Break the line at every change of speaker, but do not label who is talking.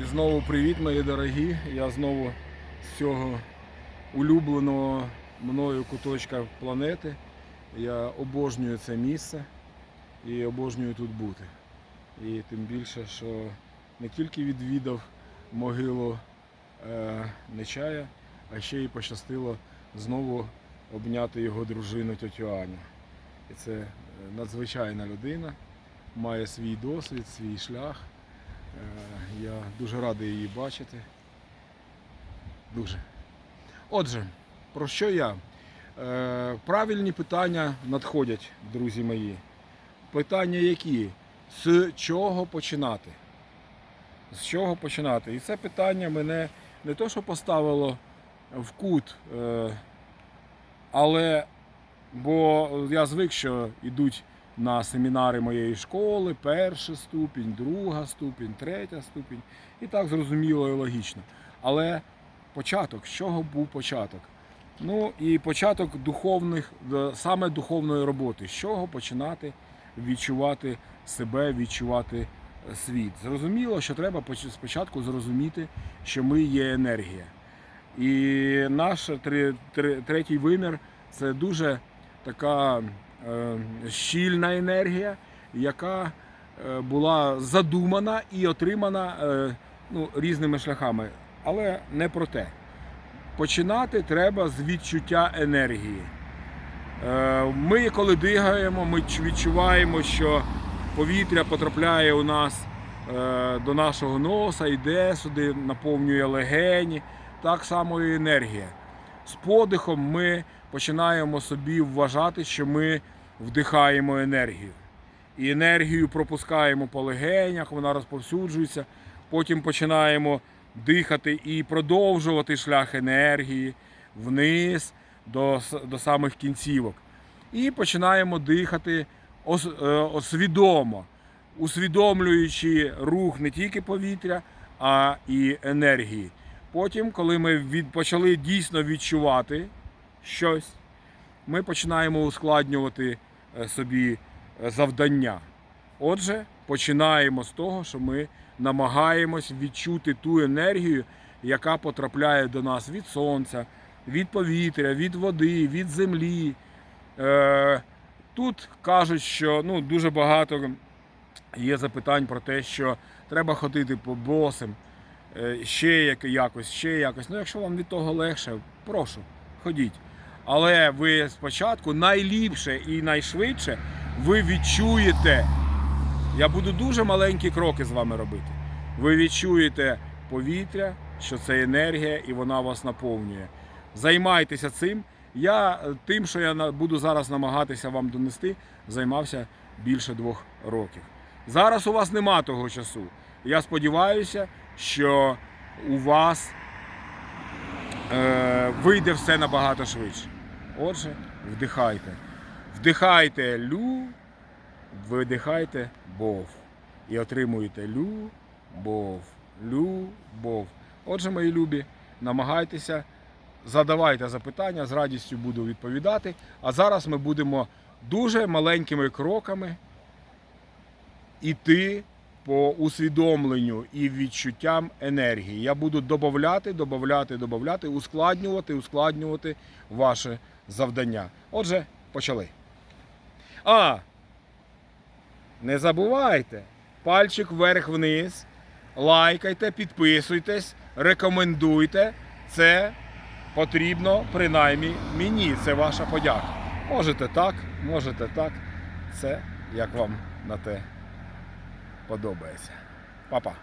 І знову привіт, мої дорогі. Я знову з цього улюбленого мною куточка планети. Я обожнюю це місце і обожнюю тут бути. І тим більше, що не тільки відвідав могилу е, Нечая, а ще й пощастило знову обняти його дружину тетю Аню. І це е, надзвичайна людина, має свій досвід, свій шлях. Е, Я дуже радий її бачити. Дуже. Отже, про що я? Е, Правильні питання надходять, друзі мої. Питання які? З чого починати? З чого починати? І це питання мене не то, що поставило в кут, е, але бо я звик, що йдуть на семінари моєї школи, перший ступінь, друга ступінь, третя ступінь. І так зрозуміло і логічно. Але початок, з чого був початок? Ну і початок духовних, е, саме духовної роботи, з чого починати відчувати себе, відчувати е, світ. Зрозуміло, що треба спочатку зрозуміти, що ми є енергія. І наш третій вимір це дуже така щільна енергія, яка е, була задумана і отримана е, ну, різними шляхами. Але не про те. Починати треба з відчуття енергії. Е, Ми, коли дигаємо, ми відчуваємо, що повітря потрапляє у нас е, до нашого носа, йде сюди, наповнює легені. Так само і енергія. З подихом ми починаємо собі вважати, що ми вдихаємо енергію. І енергію пропускаємо по легенях, вона розповсюджується. Потім починаємо дихати і продовжувати шлях енергії вниз до, до самих кінцівок. І починаємо дихати ос, е, освідомо, усвідомлюючи рух не тільки повітря, а і енергії. Потім, коли ми від, почали дійсно відчувати щось, ми починаємо ускладнювати е, собі е, завдання. Отже, починаємо з того, що ми намагаємось відчути ту енергію, яка потрапляє до нас від сонця, від повітря, від води, від землі. Е, Тут кажуть, що ну, дуже багато є запитань про те, що треба ходити по босим, ще якось, ще якось. Ну, якщо вам від того легше, прошу, ходіть. Але ви спочатку найліпше і найшвидше ви відчуєте. Я буду дуже маленькі кроки з вами робити. Ви відчуєте повітря, що це енергія, і вона вас наповнює. Займайтеся цим. Я е, тим, що я буду зараз намагатися вам донести, займався більше двох років. Зараз у вас нема того часу. Я сподіваюся, що у вас е, вийде все набагато швидше. Отже, вдихайте. Вдихайте лю, видихайте бов. І отримуєте любов. Любов. Отже, мої любі, намагайтеся, задавайте запитання, з радістю буду відповідати. А зараз ми будемо дуже маленькими кроками іти по усвідомленню і відчуттям енергії. Я буду додавати, додавати, додавати, ускладнювати, ускладнювати ваше завдання. Отже, почали. А, не забувайте, пальчик вверх-вниз, лайкайте, підписуйтесь, рекомендуйте. Це потрібно принаймні мені. Це ваша подяка. Можете так, можете так. Це як вам на те подобається. Па-па.